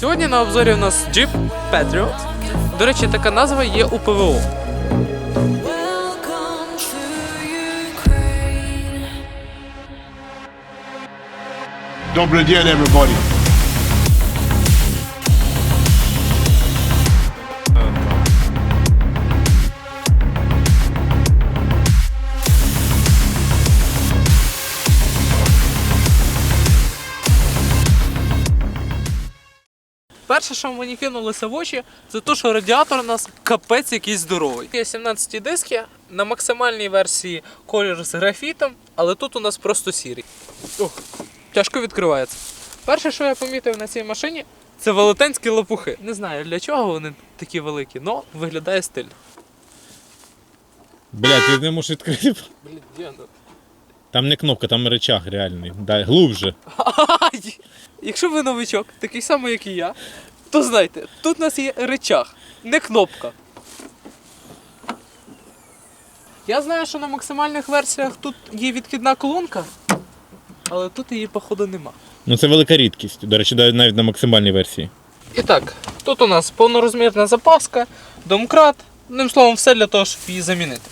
Сьогодні на обзорі у нас Jeep Patriot. До речі, така назва є у ПВО. Добрий день, everybody. Перше, що мені кинулося в очі, це те, що радіатор у нас капець якийсь здоровий. Є 17 диски на максимальній версії колір з графітом, але тут у нас просто сірий. Ох, тяжко відкривається. Перше, що я помітив на цій машині, це велетенські лопухи. Не знаю для чого вони такі великі, але виглядає стильно. Блядь, ти не можеш відкрити. Воно? Там не кнопка, там рычаг реальний. Дай глубже. Якщо ви новичок, такий самий, як і я, то знайте, тут у нас є речах, не кнопка. Я знаю, що на максимальних версіях тут є відкидна колонка, але тут її, походу, нема. Ну це велика рідкість. До речі, навіть на максимальній версії. І так, тут у нас повнорозмірна запаска, домкрат, одним словом, все для того, щоб її замінити.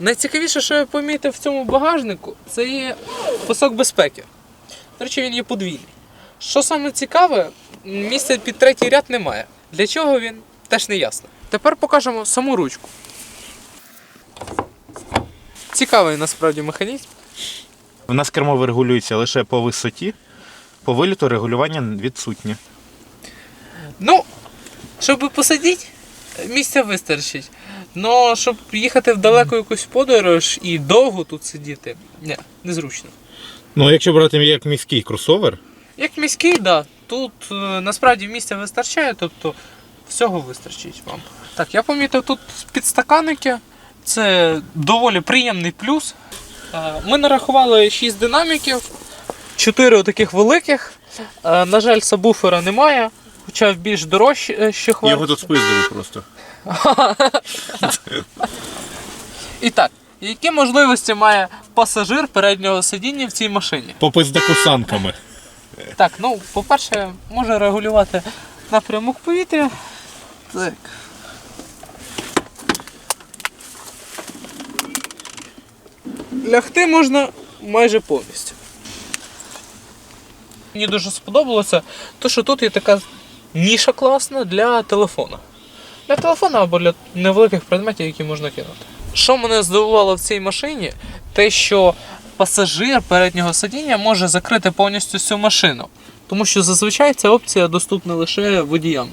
Найцікавіше, що я помітив в цьому багажнику, це є пасок безпеки. До речі, він є подвійний. Що саме цікаве, місця під третій ряд немає. Для чого він, теж не ясно. Тепер покажемо саму ручку. Цікавий насправді механізм. У нас кермо регулюється лише по висоті, по виліту регулювання відсутнє. Ну, щоб посидіти, місця вистачить. Но щоб їхати в далеку якусь подорож і довго тут сидіти, ні, незручно. Ну, якщо брати як міський кросовер, Як міський, да, тут е, насправді місця вистачає, тобто всього вистачить вам. Так, я помітив тут підстаканники. Це доволі приємний плюс. Е, Ми нарахували 6 динаміків, 4 таких великих. Е, На жаль, сабвуфера немає, хоча в більш дорожчих його тут спиздили просто. І так, які можливості має пасажир переднього сидіння в цій машині? Попиздаку санками. Так, ну, по-перше, може регулювати напрямок повітря. Так. Лягти можна майже повністю. Мені дуже сподобалося, то, що тут є така ніша класна для телефона. Для телефона або для невеликих предметів, які можна кинути. Що мене здивувало в цій машині, те, що пасажир переднього сидіння може закрити повністю всю машину. Тому що зазвичай ця опція доступна лише водіям.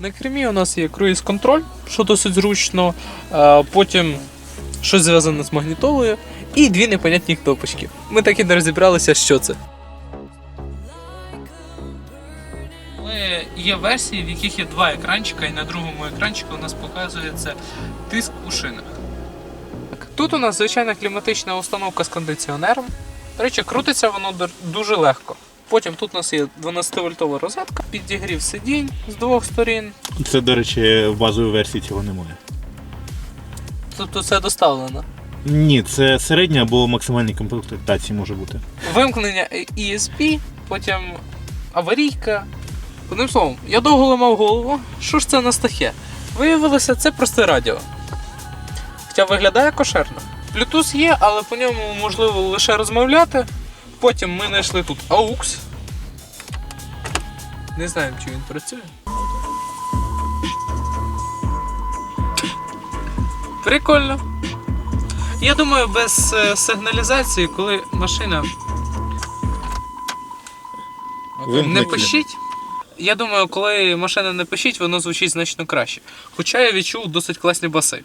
На кермі у нас є круїз-контроль, що досить зручно. Потім щось зв'язане з магнітолою. І дві непонятні кнопочки. Ми так і не розібралися, що це. Є версії, в яких є два екранчика, і на другому екранчику у нас показується тиск у шинах. Тут у нас звичайна кліматична установка з кондиціонером. До речі, крутиться воно дуже легко. Потім тут у нас є 12-вольтова розетка, підігрів сидінь з двох сторін. Це, до речі, в базовій версії цього немає. Тобто це доставлено. Ні, це середня або максимальні комплектації може бути. Вимкнення ESP, потім аварійка. Одним словом, я довго ламав голову. Що ж це у нас таке? Виявилося, це просте радіо. Хоча виглядає кошерно. Bluetooth є, але по ньому можливо лише розмовляти. Потім ми знайшли тут AUX. Не знаємо, чи він працює. Прикольно. Я думаю, без е, сигналізації, коли машина не Вимкнуть. Я думаю, коли машина не пищить, воно звучить значно краще. Хоча я відчув досить класні баси.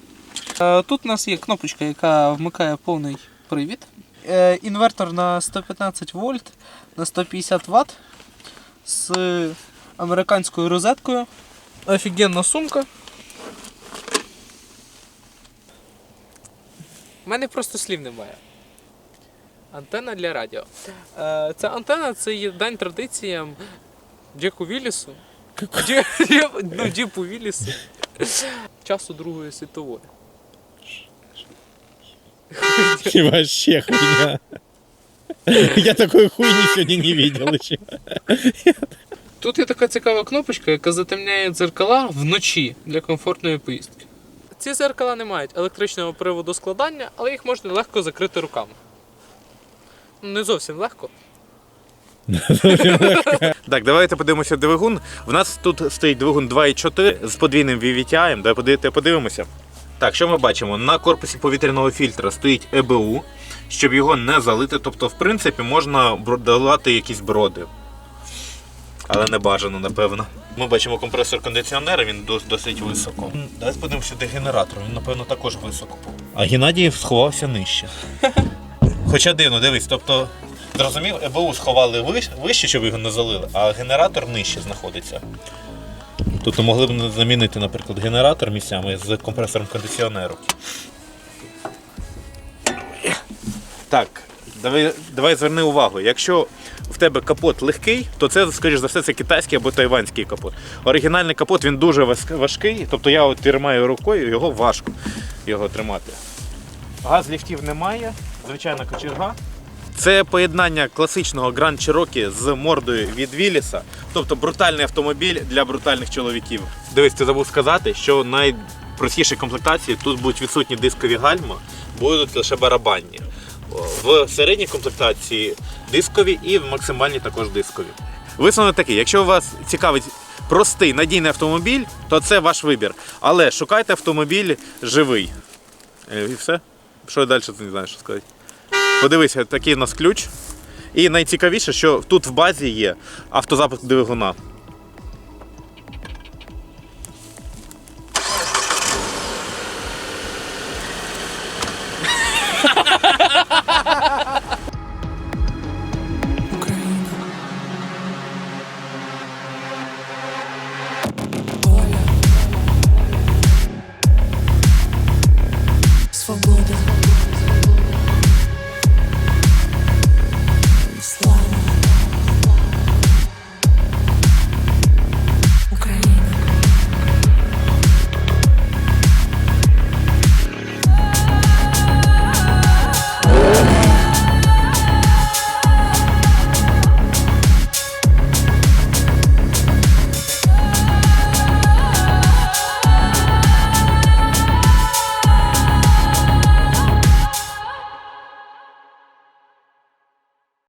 Е, Тут у нас є кнопочка, яка вмикає повний привід. Е, Інвертор на 115 вольт на 150 Вт з американською розеткою. Офігенна сумка. У мене просто слів немає. Антенна для радіо. Е, Ця антенна це є дань традиціям Джеку Віллісу. Джі- ну, Джіпу Віллісу. Часу Другої світової. И вообще хуйня. Я такой хуйни сегодня не видел еще. Тут є така цікава кнопочка, яка затемняє дзеркала вночі для комфортної поїздки. Ці дзеркала не мають електричного приводу складання, але їх можна легко закрити руками. Ну, Не зовсім легко. Так, давайте подивимося двигун. У нас тут стоїть двигун 2.4 з подвійним VVTI. Давай поди- подивимося. Так, що ми бачимо? На корпусі повітряного фільтра стоїть ЕБУ, щоб його не залити. Тобто, в принципі, можна долати якісь броди. Але не бажано, напевно. Ми бачимо компресор кондиціонера, він досить високо. Давайте подивимося, де генератор. Він, напевно, також високо. А Геннадій сховався нижче. Хоча дивно, дивись, тобто, зрозумів, ЕБУ сховали вище, щоб його не залили, а генератор нижче знаходиться. Тобто могли б замінити, наприклад, генератор місцями з компресором кондиціонеру. Так, давай, давай зверни увагу. Якщо в тебе капот легкий, то це, скоріш за все, це китайський або тайванський капот. Оригінальний капот він дуже важкий, тобто я от тримаю рукою, його важко його тримати. Газ ліфтів немає, звичайна кочерга. Це поєднання класичного Grand Cherokee з мордою від Віліса, тобто брутальний автомобіль для брутальних чоловіків. Дивись, ти забув сказати, що в найпростішій комплектації тут будуть відсутні дискові гальма, будуть лише барабанні. В середній комплектації дискові і в максимальній також дискові. Висновок такий: якщо вас цікавить простий надійний автомобіль, то це ваш вибір. Але шукайте автомобіль живий. Е, І все. Що далі ти не знаєш, що сказати? Подивися, такий у нас ключ. І найцікавіше, що тут в базі є автозапуск двигуна.